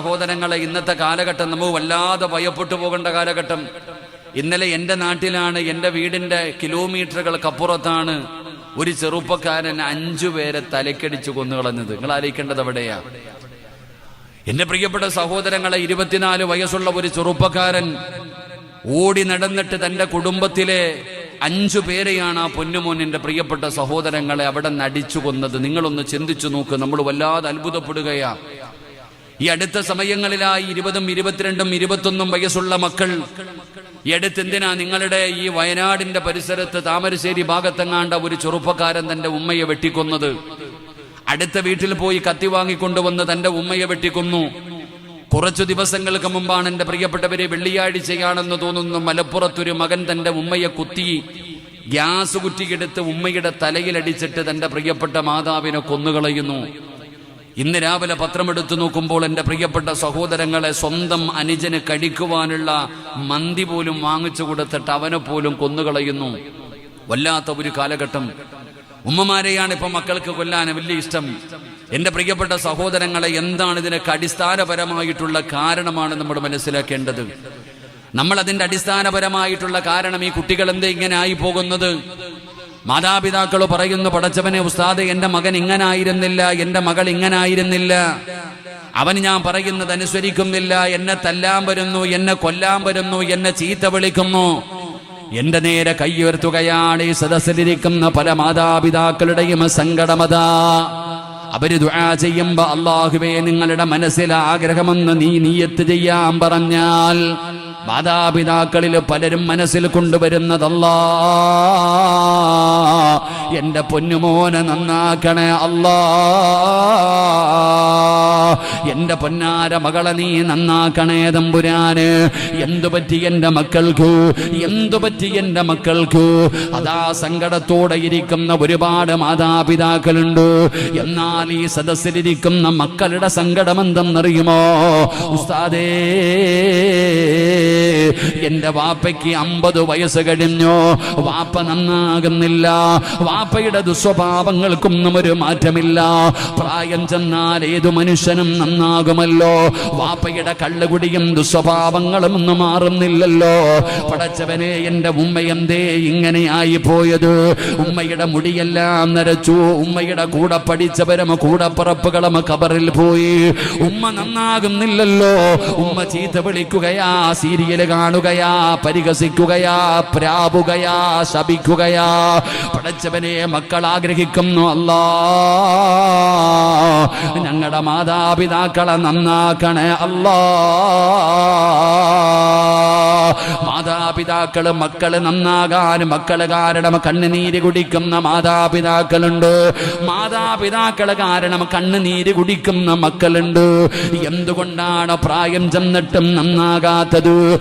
സഹോദരങ്ങളെ ഇന്നത്തെ കാലഘട്ടം നമുക്ക് വല്ലാതെ ഭയപ്പെട്ടു പോകേണ്ട കാലഘട്ടം. ഇന്നലെ എന്റെ നാട്ടിലാണ് എന്റെ വീടിന്റെ കിലോമീറ്ററുകൾക്കപ്പുറത്താണ് ഒരു ചെറുപ്പക്കാരൻ അഞ്ചു പേരെ തലക്കടിച്ച് കൊന്നുകളഞ്ഞത് നിങ്ങൾ ആലോചിക്കേണ്ടത് എവിടെയാ? എന്റെ പ്രിയപ്പെട്ട സഹോദരങ്ങളെ ഇരുപത്തിനാല് വയസ്സുള്ള ഒരു ചെറുപ്പക്കാരൻ ഓടി നടന്നിട്ട് തന്റെ കുടുംബത്തിലെ അഞ്ചു പേരെയാണ് ആ പൊന്നുമോനിന്റെ പ്രിയപ്പെട്ട സഹോദരങ്ങളെ അവിടെ നടിച്ചു കൊന്നത്. നിങ്ങളൊന്ന് ചിന്തിച്ചു നോക്ക് നമ്മൾ വല്ലാതെ അത്ഭുതപ്പെടുകയാ. ഈ അടുത്ത സമയങ്ങളിലായി ഇരുപതും ഇരുപത്തിരണ്ടും ഇരുപത്തൊന്നും വയസ്സുള്ള മക്കൾ. ഈ അടുത്ത് എന്തിനാ നിങ്ങളുടെ ഈ വയനാടിന്റെ പരിസരത്ത് താമരശ്ശേരി ഭാഗത്തെങ്ങാണ്ട ഒരു ചെറുപ്പക്കാരൻ തന്റെ ഉമ്മയെ വെട്ടിക്കൊന്നത്? അടുത്ത വീട്ടിൽ പോയി കത്തി വാങ്ങിക്കൊണ്ടുവന്ന് തന്റെ ഉമ്മയെ വെട്ടിക്കൊന്നു. കുറച്ചു ദിവസങ്ങൾക്ക് മുമ്പാണ് എന്റെ പ്രിയപ്പെട്ടവരെ വെള്ളിയാഴ്ചയാണെന്ന് തോന്നുന്നു മലപ്പുറത്തൊരു മകൻ തന്റെ ഉമ്മയെ കുത്തി ഗ്യാസ് കുറ്റിയെടുത്ത് ഉമ്മയുടെ തലയിലടിച്ചിട്ട് തന്റെ പ്രിയപ്പെട്ട മാതാവിനെ കൊന്നുകളയുന്നു. ഇന്ന് രാവിലെ പത്രമെടുത്തു നോക്കുമ്പോൾ എന്റെ പ്രിയപ്പെട്ട സഹോദരങ്ങളെ സ്വന്തം അനുജന് കഴിക്കുവാനുള്ള മന്തി പോലും വാങ്ങിച്ചു കൊടുത്തിട്ട് അവനെ പോലും കൊന്നുകളയുന്നു. വല്ലാത്ത ഒരു കാലഘട്ടം. ഉമ്മമാരെയാണ് ഇപ്പൊ മക്കൾക്ക് കൊല്ലാൻ വലിയ ഇഷ്ടം. എന്റെ പ്രിയപ്പെട്ട സഹോദരങ്ങളെ എന്താണ് ഇതിനൊക്കെ അടിസ്ഥാനപരമായിട്ടുള്ള കാരണമാണ് നമ്മൾ മനസ്സിലാക്കേണ്ടത്? നമ്മൾ അതിന്റെ അടിസ്ഥാനപരമായിട്ടുള്ള കാരണം ഈ കുട്ടികൾ എന്ത് ഇങ്ങനെ ആയി പോകുന്നത്? മാതാപിതാക്കൾ പറയുന്നു പടച്ചവനെ ഉസ്താദ് എന്റെ മകൻ ഇങ്ങനായിരുന്നില്ല എന്റെ മകൾ ഇങ്ങനായിരുന്നില്ല. അവൻ ഞാൻ പറയുന്നത് അനുസരിക്കുന്നില്ല. എന്നെ തല്ലാൻ വരുന്നു എന്നെ കൊല്ലാൻ വരുന്നു എന്നെ ചീത്ത വിളിക്കുന്നു. എന്റെ നേരെ കൈയുയർത്തുകയാണ് ഈ സദസ്സിലിരിക്കുന്ന പല മാതാപിതാക്കളുടെയും സങ്കടമതാ അവർ ദുആ ചെയ്യുമ്പോ അള്ളാഹുവേ നിങ്ങളുടെ മനസ്സിലെ ആഗ്രഹമെന്ന് നീ നീയത്ത് ചെയ്യാൻ പറഞ്ഞാൽ മാതാപിതാക്കളിൽ പലരും മനസ്സിൽ കൊണ്ടുവരുന്നതല്ലാ എന്റെ പൊന്നുമോനെ നന്നാക്കണേ അല്ലാ. എന്റെ പൊന്നാര മകളെ നീ നന്നാക്കണേ തമ്പുരാന്. എന്തു പറ്റി എന്റെ മക്കൾക്കു? എന്തു പറ്റി എന്റെ മക്കൾക്കു? അതാ സങ്കടത്തോടെ ഇരിക്കുന്ന ഒരുപാട് മാതാപിതാക്കളുണ്ട്. എന്നാൽ ഈ സദസ്സിലിരിക്കുന്ന മക്കളുടെ സങ്കടം എന്തെന്നറിയുമോ ഉസ്താദേ എന്റെ വാപ്പയ്ക്ക് അമ്പത് വയസ്സ് കഴിഞ്ഞു. വാപ്പ നന്നാകുന്നില്ല. വാപ്പയുടെ ദുസ്വഭാവങ്ങൾക്കൊന്നും ഒരു മാറ്റമില്ല. പ്രായം ചെന്നാൽ ഏതു മനുഷ്യനും നന്നാകുമല്ലോ. വാപ്പയുടെ കള്ളുകുടിയും ദുസ്വഭാവങ്ങളും ഒന്നും മാറുന്നില്ലല്ലോ. പടച്ചവനെ എന്റെ ഉമ്മ എന്തേ ഇങ്ങനെയായി പോയത് ഉമ്മയുടെ മുടിയെല്ലാം നരച്ചു. ഉമ്മയുടെ കൂടെ പഠിച്ചവരും കൂടപ്പറപ്പുകളും കബറിൽ പോയി. ഉമ്മ നന്നാകുന്നില്ലല്ലോ. ഉമ്മ ചീത്ത വിളിക്കുകയാ സീരിയൽ കാണുകയാ. പരിഹസിക്കുകയാ പ്രാപുകയാ ശപിക്കുകയാ. പടച്ചവനെ മക്കൾ ആഗ്രഹിക്കുന്നു അല്ലാ. ഞങ്ങളുടെ മാതാപിതാക്കളെ നന്നാക്കണേ അല്ലാ. മാതാപിതാക്കൾ മക്കൾ നന്നാകാൻ മക്കൾ കാരണം കണ്ണുനീര് കുടിക്കുന്ന മാതാപിതാക്കളുണ്ട്. മാതാപിതാക്കൾ കാരണം കണ്ണുനീര് കുടിക്കുന്ന മക്കളുണ്ട്. എന്തുകൊണ്ടാണ് പ്രായം ചെന്നിട്ടും നന്നാകാത്തത്?